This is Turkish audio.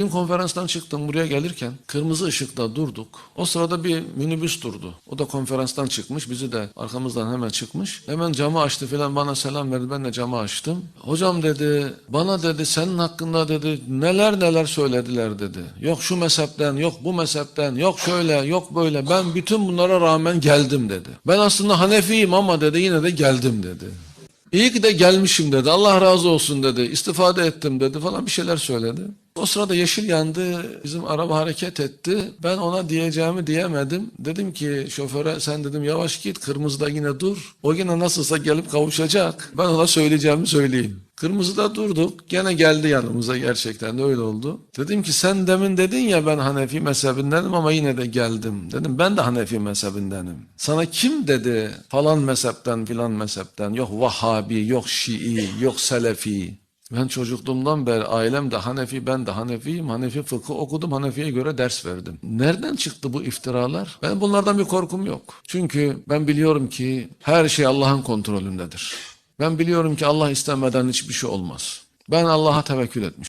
Dün konferanstan çıktım buraya gelirken kırmızı ışıkta durduk. O sırada bir minibüs durdu. O da konferanstan çıkmış. Bizi de arkamızdan hemen çıkmış. Hemen camı açtı filan bana selam verdi. Ben de camı açtım. Hocam dedi bana dedi senin hakkında dedi neler neler söylediler dedi. Yok şu mezhepten yok bu mezhepten yok şöyle yok böyle. Ben bütün bunlara rağmen geldim dedi. Ben aslında Hanefiyim ama dedi yine de geldim dedi. İyi ki de gelmişim dedi. Allah razı olsun dedi. İstifade ettim dedi falan bir şeyler söyledi. O sırada yeşil yandı. Bizim araba hareket etti. Ben ona diyeceğimi diyemedim. Dedim ki şoföre sen dedim yavaş git kırmızıda yine dur. O yine nasılsa gelip kavuşacak. Ben ona söyleyeceğimi söyleyeyim. Kırmızıda durduk. Gene geldi yanımıza gerçekten de öyle oldu. Dedim ki sen demin dedin ya ben Hanefi mezhebindenim ama yine de geldim. Dedim ben de Hanefi mezhebindenim. Sana kim dedi falan mezhepten filan mezhepten yok Vahhabi yok Şii yok Selefi. Ben çocukluğumdan beri ailem de Hanefi, ben de Hanefiyim. Hanefi fıkı okudum, Hanefi'ye göre ders verdim. Nereden çıktı bu iftiralar? Ben bunlardan bir korkum yok. Çünkü ben biliyorum ki her şey Allah'ın kontrolündedir. Ben biliyorum ki Allah istemeden hiçbir şey olmaz. Ben Allah'a tevekkül etmiş.